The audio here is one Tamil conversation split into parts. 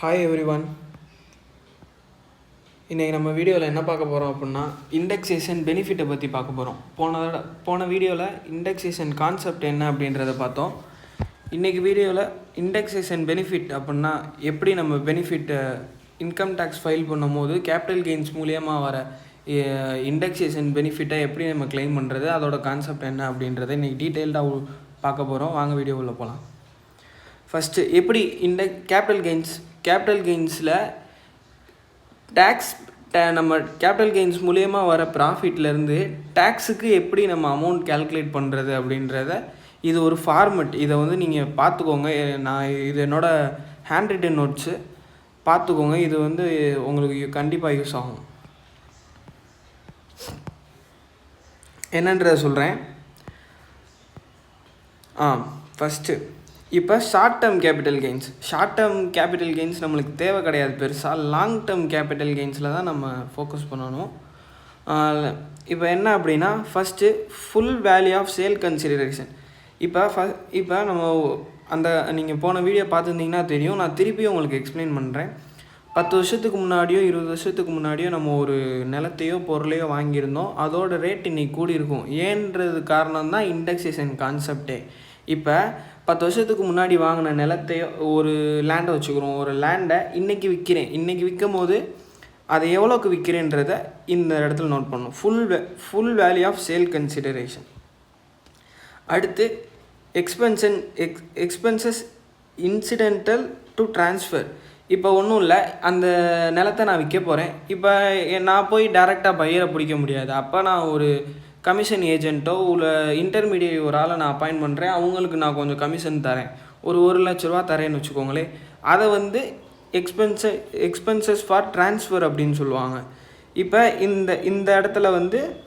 ஹாய் எவ்ரி ஒன் இன்றைக்கி நம்ம வீடியோவில் என்ன பார்க்க போகிறோம் அப்படின்னா இண்டெக்ஸேஷன் பெனிஃபிட்டை பற்றி பார்க்க போகிறோம் போனதோட போன வீடியோவில் இண்டெக்ஸேஷன் கான்செப்ட் என்ன அப்படின்றத பார்த்தோம். இன்றைக்கி வீடியோவில் இண்டெக்ஸேஷன் பெனிஃபிட் அப்படின்னா எப்படி நம்ம பெனிஃபிட்டை இன்கம் டேக்ஸ் ஃபைல் பண்ணும்போது கேபிட்டல் கெயின்ஸ் மூலியமாக வர இண்டெக்ஸேஷன் பெனிஃபிட்டை எப்படி நம்ம க்ளைம் பண்ணுறது அதோட கான்செப்ட் என்ன அப்படின்றத இன்றைக்கி டீட்டெயில்டாக பார்க்க போகிறோம் வாங்க வீடியோவில் போகலாம் ஃபஸ்ட்டு எப்படி இண்டெக் கேபிட்டல் கெயின்ஸ் கேபிட்டல் கெயின்ஸில் டேக்ஸ் நம்ம கேபிட்டல் கெயின்ஸ் மூலியமாக வர ப்ராஃபிட்லேருந்து டேக்ஸுக்கு எப்படி நம்ம அமௌண்ட் கால்குலேட் பண்ணுறது அப்படின்றத இது ஒரு ஃபார்மெட் இதை வந்து நீங்கள் பார்த்துக்கோங்க. நான் இது என்னோடய ஹேண்ட் ரிட்டன் நோட்ஸு பார்த்துக்கோங்க. இது வந்து உங்களுக்கு கண்டிப்பாக யூஸ் ஆகும். என்னன்றத சொல்கிறேன் ஆ ஃபஸ்ட்டு இப்போ short term capital gains short term capital gains நம்மளுக்கு தேவை கிடையாது பெருசாக லாங் டேர்ம் கேபிட்டல் கெயின்ஸில் தான் நம்ம ஃபோக்கஸ் பண்ணணும். இப்போ என்ன அப்படின்னா first full value of sale consideration இப்போ ஃப இப்போ நம்ம அந்த நீங்கள் போன வீடியோ பார்த்துருந்தீங்கன்னா தெரியும். நான் திருப்பியும் உங்களுக்கு எக்ஸ்பிளைன் பண்ணுறேன் பத்து வருஷத்துக்கு முன்னாடியோ இருபது வருஷத்துக்கு முன்னாடியோ நம்ம ஒரு நிலத்தையோ பொருளையோ வாங்கியிருந்தோம். அதோட ரேட் இன்றைக்கி கூடி இருக்கும் ஏன்றது காரணம் தான் இண்டெக்ஸேஷன் கான்செப்டே இப்போ பத்து வருஷத்துக்கு முன்னாடி வாங்கின நிலத்தையோ ஒரு லேண்டை வச்சுக்கிறோம். ஒரு லேண்டை இன்றைக்கி விற்கிறேன் இன்றைக்கி விற்கும் போது அதை எவ்வளோக்கு விற்கிறேன்றத இந்த இடத்துல நோட் பண்ணணும். Full full value of sale consideration அடுத்து expansion ex expenses incidental to transfer இப்போ ஒன்றும் இல்லை. அந்த நிலத்தை நான் விற்க போகிறேன் இப்போ நான் போய் டேரெக்டாக பையரை பிடிக்க முடியாது. அப்போ நான் ஒரு கமிஷன் ஏஜென்ட்டோ இல்லை இன்டர்மீடியட் ஒரு ஆளை நான் அப்பாயின்ட் பண்ணுறேன் அவங்களுக்கு நான் கொஞ்சம் கமிஷன் தரேன். ஒரு ஒரு லட்ச ரூபா தரேன்னு வச்சுக்கோங்களேன். அதை வந்து எக்ஸ்பென்ச எக்ஸ்பென்சஸ் ஃபார் ட்ரான்ஸ்ஃபர் அப்படின்னு சொல்லுவாங்க. இப்போ இந்த இந்த இடத்துல வந்து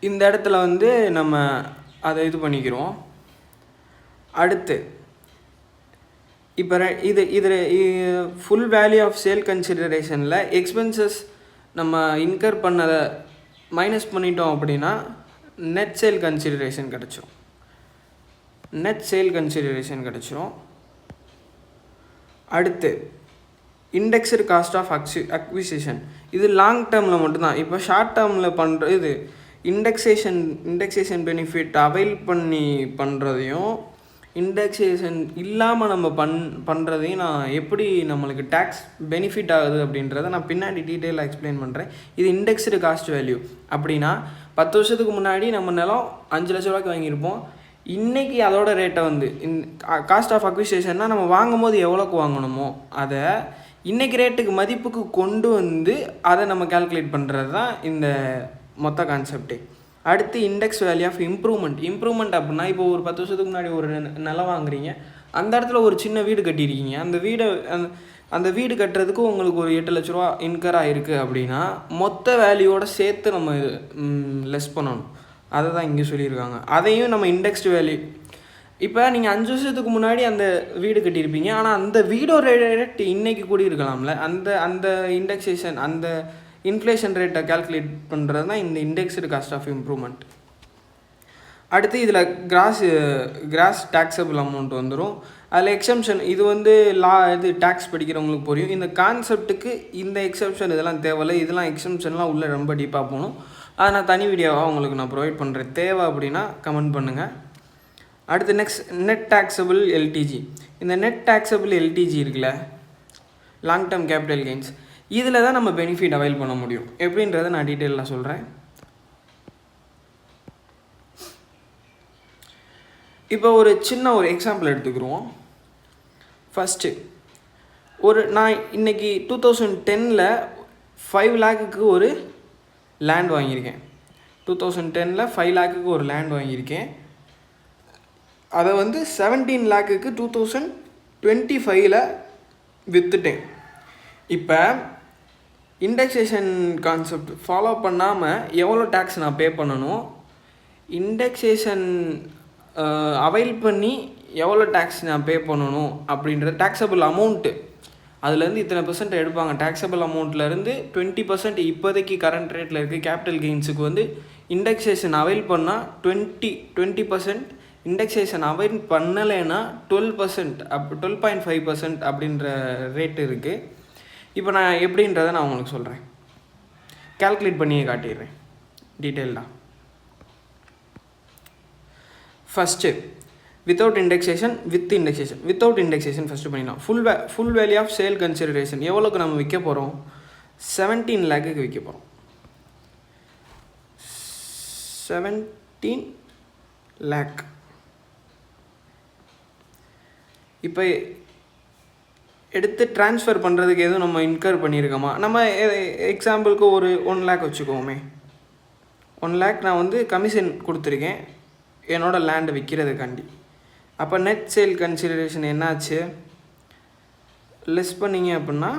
இந்த இடத்துல வந்து நம்ம அதை இது பண்ணிக்கிறோம் அடுத்து இப்போ ரெ- இது இது ஃபுல் வேல்யூ ஆஃப் சேல் கன்சிடரேஷனில் எக்ஸ்பென்சஸ் நம்ம இன்கர் பண்ணதை மைனஸ் பண்ணிட்டோம் அப்படின்னா நெட் சேல் கன்சிடரேஷன் கிடச்சிரும். நெட் சேல் கன்சிடரேஷன் கிடச்சிரும். அடுத்து இண்டெக்ஸ்டு காஸ்ட் ஆஃப் அக்சி அக்விசிஷன் இது லாங் டேர்மில் மட்டும்தான். இப்போ ஷார்ட் டேர்மில் பண்ணுற இது இண்டெக்ஸேஷன் இண்டெக்ஸேஷன் பெனிஃபிட் அவைல் பண்ணி பண்ணுறதையும் இண்டெக்ஸேஷன் இல்லாமல் நம்ம பண் பண்ணுறதையும் நான் எப்படி நம்மளுக்கு டேக்ஸ் பெனிஃபிட் ஆகுது அப்படின்றத நான் பின்னாடி டீட்டெயிலாக எக்ஸ்பிளைன் பண்ணுறேன் இது இண்டெக்ஸ்டு காஸ்ட் வேல்யூ அப்படின்னா பத்து வருஷத்துக்கு முன்னாடி நம்ம நிலம் அஞ்சு லட்ச ரூபாய்க்கு வாங்கியிருப்போம். இன்றைக்கி அதோட ரேட்டை வந்து காஸ்ட் ஆஃப் அக்விசேஷன்னா நம்ம வாங்கும்போது எவ்வளோக்கு வாங்கணுமோ அதை இன்றைக்கி ரேட்டுக்கு மதிப்புக்கு கொண்டு வந்து அதை நம்ம கால்குலேட் பண்ணுறது தான் இந்த மொத்த கான்செப்டே அடுத்து index value of improvement improvement அப்படின்னா இப்போ ஒரு பத்து வருஷத்துக்கு முன்னாடி ஒரு நிலம் வாங்குறீங்க. அந்த இடத்துல ஒரு சின்ன வீடு கட்டியிருக்கீங்க. அந்த வீடை அந்த அந்த வீடு கட்டுறதுக்கு உங்களுக்கு ஒரு எட்டு லட்ச ரூபா இன்கர் ஆகிருக்கு அப்படின்னா மொத்த வேல்யூவோட சேர்த்து நம்ம லெஸ் பண்ணணும். அதை தான் இங்கே சொல்லியிருக்காங்க. அதையும் நம்ம இண்டெக்ஸ்டு வேல்யூ இப்போ நீங்கள் அஞ்சு வருஷத்துக்கு முன்னாடி அந்த வீடு கட்டியிருப்பீங்க. ஆனால் அந்த வீடோட ரேட் இன்றைக்கி கூடி இருக்கலாம்ல அந்த அந்த இண்டெக்ஸேஷன் அந்த இன்ஃப்ளேஷன் ரேட்டை கால்குலேட் பண்ணுறது தான் இந்த இண்டெக்ஸ்டு காஸ்ட் ஆஃப் இம்ப்ரூவ்மெண்ட் அடுத்து இதில் கிராஸ் கிராஸ் டேக்ஸபிள் அமௌண்ட் வந்துடும் அதில் எக்ஸம்ஷன் இது வந்து லா இது டேக்ஸ் படிக்கிறவங்களுக்கு புரியும். இந்த கான்செப்ட்டுக்கு இந்த எக்ஸப்ஷன் இதெல்லாம் தேவையில்லை. இதெல்லாம் எக்ஸம்ஷன்லாம் உள்ளே ரொம்ப டீப்பாக போகணும். அதை நான் தனி வீடியோவாக உங்களுக்கு நான் ப்ரொவைட் பண்ணுறேன் தேவை அப்படின்னா கமெண்ட் பண்ணுங்கள் அடுத்து நெக்ஸ்ட் நெட் டேக்ஸபிள் எல்டிஜி இந்த நெட் டேக்ஸபிள் எல்டிஜி இருக்குல்ல லாங் டேர்ம் கேபிட்டல் கெயின்ஸ் இதில் தான் நம்ம பெனிஃபிட் அவைல் பண்ண முடியும். எப்படின்றத நான் டீட்டெயிலாக சொல்கிறேன் இப்போ ஒரு சின்ன ஒரு எக்ஸாம்பிள் எடுத்துக்கிருவோம் ஃபஸ்ட்டு ஒரு நான் இன்னைக்கு டூ தௌசண்ட் டெனில் ஃபைவ் லேக்குக்கு ஒரு லேண்ட் வாங்கியிருக்கேன். டூ தௌசண்ட் டெனில் ஃபைவ் லேக்குக்கு ஒரு லேண்ட் வாங்கியிருக்கேன். அதை வந்து செவன்டீன் லேக்குக்கு டூ தௌசண்ட் டுவெண்ட்டி ஃபைவ்ல விற்றுட்டேன் இப்போ இண்டெக்ஸேஷன் கான்செப்ட் ஃபாலோ பண்ணாமல் எவ்வளோ டேக்ஸ் நான் பே பண்ணணும்? இண்டெக்ஸேஷன் அவைல் பண்ணி எவ்வளோ டேக்ஸ் நான் பே பண்ணணும்? அப்படின்ற டேக்ஸபிள் அமௌண்ட்டு அதுலேருந்து இத்தனை பர்சன்ட் எடுப்பாங்க. டேக்ஸபிள் அமௌண்ட்லேருந்து டுவெண்ட்டி பர்சன்ட் இப்போதைக்கு கரண்ட் ரேட்டில் இருக்குது கேபிட்டல் கெயின்ஸுக்கு வந்து இண்டெக்ஸேஷன் அவைல் பண்ணால் twenty twenty percent indexation avail பண்ணலைன்னா டுவெல் பர்சன்ட் அப் டுவெல் பாயிண்ட் ஃபைவ் பர்சன்ட் அப்படின்ற ரேட் இருக்குது இப்போ நான் எப்படின்றத நான் உங்களுக்கு சொல்கிறேன் கால்குலேட் பண்ணியே காட்டிடுறேன். டீட்டெயில்டாக first without indexation with indexation without indexation first பண்ணிடலாம். Full way full value of sale consideration எவ்வளோக்கு நம்ம விற்க போகிறோம் செவன்டீன் லேக்குக்கு விற்க போகிறோம் செவன்டீன் லேக் இப்போ எடுத்து ட்ரான்ஸ்ஃபர் பண்ணுறதுக்கு எதுவும் நம்ம இன்கர் பண்ணியிருக்கோமா? நம்ம எக்ஸாம்பிளுக்கு ஒரு ஒன் லேக் வச்சுக்கோமே. ஒன் லேக் நான் வந்து கமிஷன் கொடுத்துருக்கேன். என்னோடய லேண்டை விற்கிறதுக்காண்டி அப்போ நெட் சேல் கன்சிடரேஷன் என்னாச்சு? லெஸ் பண்ணிங்க அப்படின்னா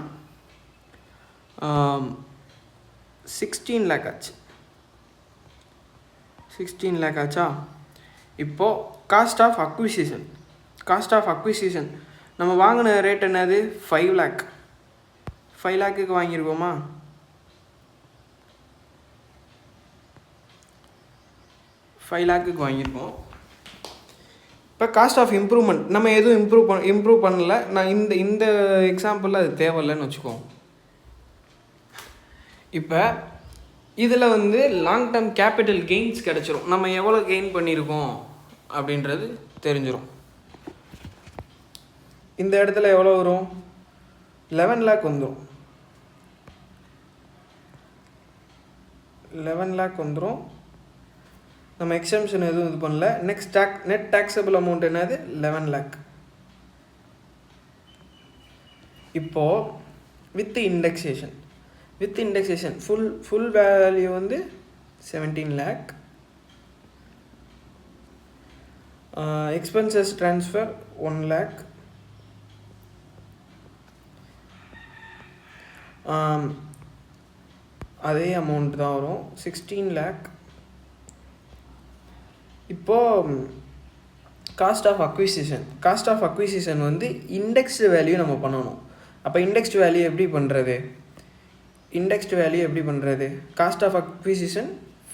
சிக்ஸ்டீன் லேக் ஆச்சு. சிக்ஸ்டீன் லேக் ஆச்சா? இப்போது cost of acquisition cost of acquisition நம்ம வாங்கின ரேட் என்னது? ஃபைவ் லேக் ஃபைவ் லேக்குக்கு வாங்கியிருக்கோமா ஃபைவ் லேக்குக்கு வாங்கியிருக்கோம் இப்போ காஸ்ட் ஆஃப் இம்ப்ரூவ்மெண்ட் நம்ம எதுவும் இம்ப்ரூவ் பண்ண இம்ப்ரூவ் பண்ணல. நான் இந்த இந்த எக்ஸாம்பிளில் அது தேவையில்லைன்னு வச்சுக்கோம் இப்போ இதில் வந்து லாங் டேர்ம் கேபிட்டல் கெயின்ஸ் கிடச்சிரும். நம்ம எவ்வளோ கெயின் பண்ணியிருக்கோம் அப்படின்றது தெரிஞ்சிடும் இந்த இடத்துல எவ்வளோ வரும்? லெவன் லேக் வந்துடும் லெவன் லேக் வந்துடும் நம்ம எக்ஸம்ஷன் எதுவும் இது பண்ணல. Next take net taxable amount என்னது? லெவன் லேக் இப்போது with indexation with indexation full full value வந்து seventeen lakh expenses transfer one lakh Um, அதே அமௌண்ட் தான் வரும். சிக்ஸ்டீன் லேக் இப்போது cost of acquisition cost of acquisition வந்து இண்டெக்ஸ்டு வேல்யூ நம்ம பண்ணணும். அப்போ இண்டெக்ஸ்டு வேல்யூ எப்படி பண்ணுறது இண்டெக்ஸ்டு வேல்யூ எப்படி பண்ணுறது cost of acquisition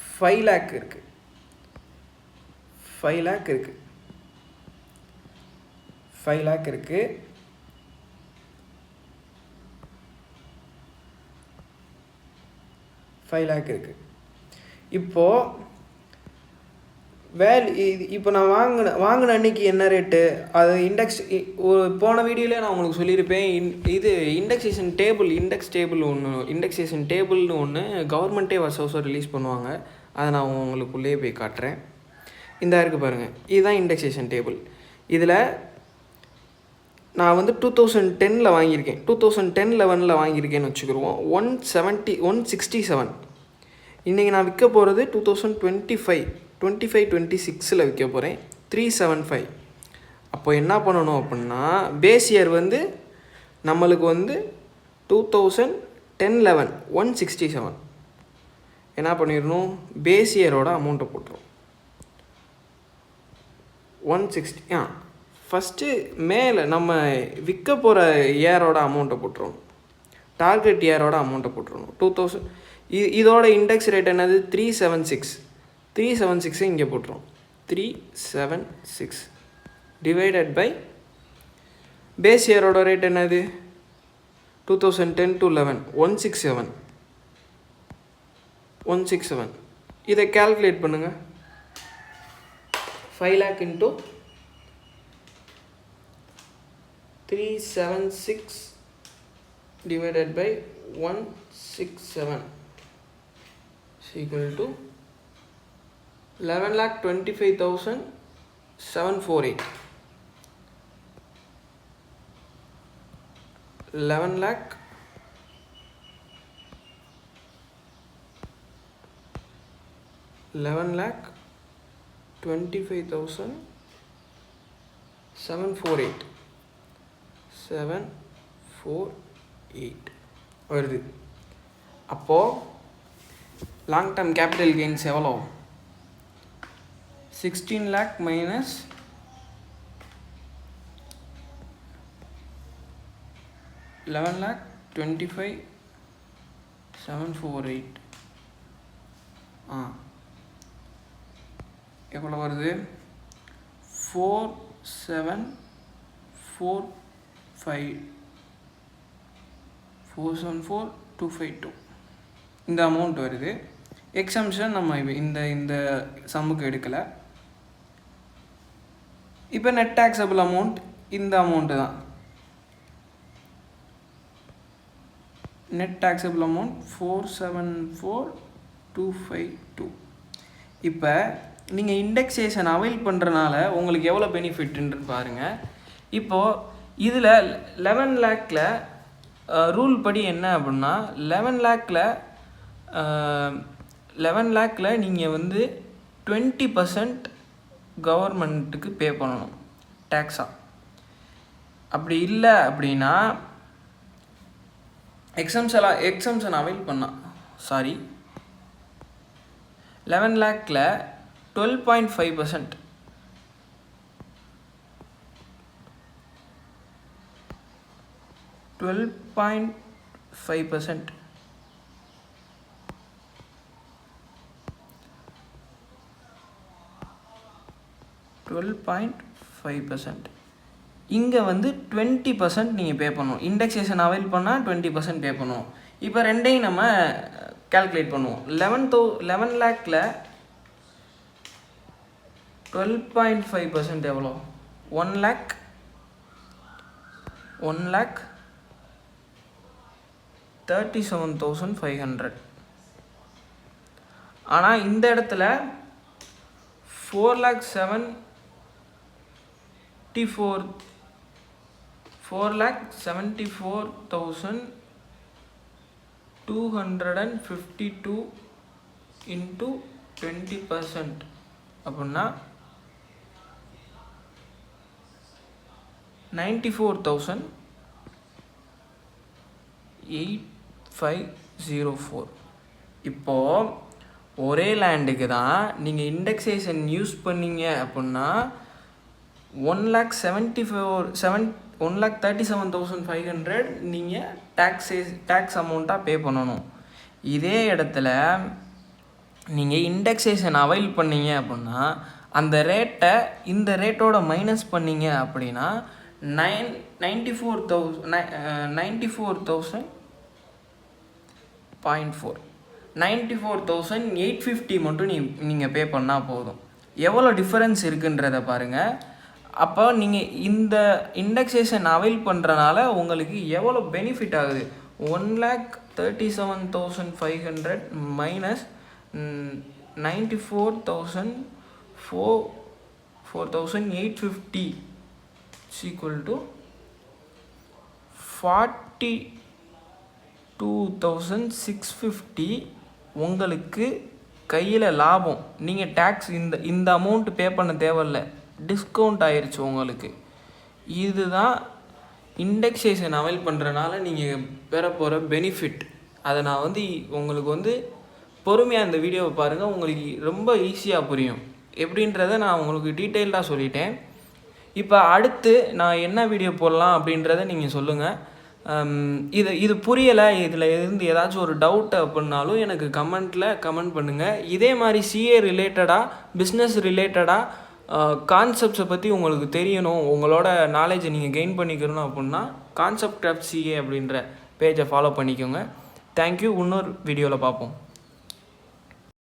five lakh இருக்குது ஃபைவ் லேக் இருக்குது ஃபைவ் லேக் இருக்குது ஃபைவ் லேக் இருக்குது இப்போது வேல் இப்போ நான் வாங்கின வாங்கின அன்னைக்கு என்ன ரேட்டு அது இண்டெக்ஸ் ஒரு போன வீடியோவில் நான் உங்களுக்கு சொல்லியிருப்பேன். இன் இது இண்டெக்ஸேஷன் டேபிள் இண்டெக்ஸ் டேபிள் ஒன்று இண்டெக்ஸேஷன் டேபிள்னு ஒன்று கவர்மெண்ட்டே வருஷம் வருஷம் ரிலீஸ் பண்ணுவாங்க. அதை நான் உங்களுக்குள்ளேயே போய் காட்டுறேன். இந்த இருக்குது பாருங்கள் இதுதான் இண்டெக்ஸேஷன் டேபிள் இதில் நான் வந்து டூ தௌசண்ட் டெனில் வாங்கியிருக்கேன். டூ தௌசண்ட் டென் லெவனில் வாங்கியிருக்கேன்னு வச்சுக்கிடுவோம். One seventy one sixty seven இன்றைக்கி நான் விற்க போகிறது two thousand twenty five twenty five twenty சிக்ஸில் விற்க போகிறேன் த்ரீ செவன் ஃபைவ் அப்போ என்ன பண்ணணும் அப்படின்னா பேஸ் இயர் வந்து நம்மளுக்கு வந்து two thousand ten eleven one sixty seven என்ன பண்ணிடணும்? பேஸ் இயரோட அமௌண்ட்டை போட்டுரும். ஒன் சிக்ஸ்டி ஆ. ஃபஸ்ட்டு மேலே நம்ம விற்க போகிற இயரோட அமௌண்ட்டை போட்டுருவோம். டார்கெட் இயரோட அமௌண்ட்டை போட்டுருணும் டூ தௌசண்ட் இது இதோட இண்டெக்ஸ் ரேட் என்னது? Three seven six three seven சிக்ஸை இங்கே போட்டுரும் three seven six divided by base இயரோட rate என்னது? Two thousand ten to eleven one six seven one six seven இதை கேல்குலேட் பண்ணுங்கள் five lakh into 376 divided by 167 is equal to 11 lakh 25,748 11 lakh 11 lakh 25,748 748 வருது. அப்போது லாங் டேர்ம் கேபிட்டல் கெயின்ஸ் எவ்வளோ sixteen lakh minus eleven lakh twenty five seven four eight ஆ. எவ்வளோ வருது? Four seven four five four seven four two five two இந்த அமௌண்ட் வருது. எக்ஸம்ஷன் நம்ம இந்த இந்த சம்முக்கு எடுக்கலை. இப்போ நெட் டேக்ஸபிள் அமௌண்ட் இந்த அமௌண்ட்டு தான். Net taxable amount four seven four two five two இப்போ நீங்கள் இண்டெக்ஸேஷன் அவைல் பண்ணுறனால உங்களுக்கு எவ்வளோ பெனிஃபிட்ன்றது பாருங்கள் இப்போது இதில் லெவன் லேக்கில் ரூல் படி என்ன அப்படின்னா லெவன் லேக்கில் லெவன் லேக்கில் நீங்கள் வந்து டுவெண்ட்டி பர்சன்ட் கவர்மெண்ட்டுக்கு பே பண்ணணும் டேக்ஸாக அப்படி இல்லை அப்படின்னா எக்ஸம்ஷன் எக்ஸம்ஷன் அவைல் பண்ணா sorry eleven லேக்கில் twelve point five percent twelve point five percent twelve point five percent இங்கே வந்து டுவெண்ட்டி பர்சன்ட் நீங்கள் பே பண்ணணும். இண்டெக்ஸேஷன் அவைல் பண்ணால் டுவெண்ட்டி பர்சன்ட் பே பண்ணுவோம். இப்போ ரெண்டையும் நம்ம கால்குலேட் பண்ணுவோம். லெவன் தௌ லெவன் லேக்கில் டுவெல் பாயிண்ட் ஃபைவ் பர்சன்ட் எவ்வளோ one lakh one lakh thirty seven thousand five hundred ஆனால் இந்த இடத்துல four lakh seven four four lakh seventy four thousand two hundred and fifty two into twenty percent அப்படின்னா ninety four thousand eight five zero four இப்போது ஒரே லேண்டுக்கு தான் நீங்கள் இண்டெக்ஸேஷன் யூஸ் பண்ணீங்க அப்படின்னா one lakh seventy four seven one lakh thirty seven thousand five hundred நீங்கள் டேக்ஸே டேக்ஸ் அமௌண்ட்டாக பே பண்ணணும். இதே இடத்துல நீங்கள் இண்டெக்ஸேஷன் அவைல் பண்ணீங்க அப்படின்னா அந்த ரேட்டை இந்த ரேட்டோட மைனஸ் பண்ணீங்க அப்படின்னா nine ninety four thousand ninety four thousand point four ninety four thousand eight fifty மட்டும் நீ நீங்கள் பே பண்ணால் போதும். எவ்வளோ டிஃப்ரென்ஸ் இருக்குன்றத பாருங்கள் அப்போ நீங்கள் இந்த இண்டெக்ஸேஷன் அவைல் பண்ணுறனால உங்களுக்கு எவ்வளோ பெனிஃபிட் ஆகுது? One lakh thirty seven thousand five hundred minus ninety four thousand four four thousand eight fifty equal to forty two thousand six fifty உங்களுக்கு கையில் லாபம். நீங்கள் டேக்ஸ் இந்த இந்த அமௌண்ட் பே பண்ண தேவையில்ல. டிஸ்கவுண்ட் ஆயிடுச்சு உங்களுக்கு. இதுதான் இண்டெக்ஸேஷன் அவைல் பண்ணுறனால நீங்கள் பெற போகிற பெனிஃபிட் அதை நான் வந்து உங்களுக்கு வந்து பொறுமையாக இந்த வீடியோவை பாருங்கள் உங்களுக்கு ரொம்ப ஈஸியாக புரியும். எப்படின்றத நான் உங்களுக்கு டீட்டெயில்டாக சொல்லிட்டேன். இப்போ அடுத்து நான் என்ன வீடியோ போடலாம் அப்படின்றத நீங்கள் சொல்லுங்கள் Um, இது இது புரியலை. இதில் இருந்து ஏதாச்சும் ஒரு டவுட் அப்படின்னாலும் எனக்கு கமெண்ட்டில் கமெண்ட் பண்ணுங்கள் இதே மாதிரி சிஏ ரிலேட்டடாக பிஸ்னஸ் ரிலேட்டடாக கான்செப்ட்ஸை பற்றி உங்களுக்கு தெரியணும். உங்களோட நாலேஜை நீங்கள் கெயின் பண்ணிக்கணும் அப்படின்னா கான்செப்ட் ஆஃப் சிஏ அப்படின்ற பேஜை ஃபாலோ பண்ணிக்கோங்க. தேங்க்யூ இன்னொரு வீடியோவில் பார்ப்போம்.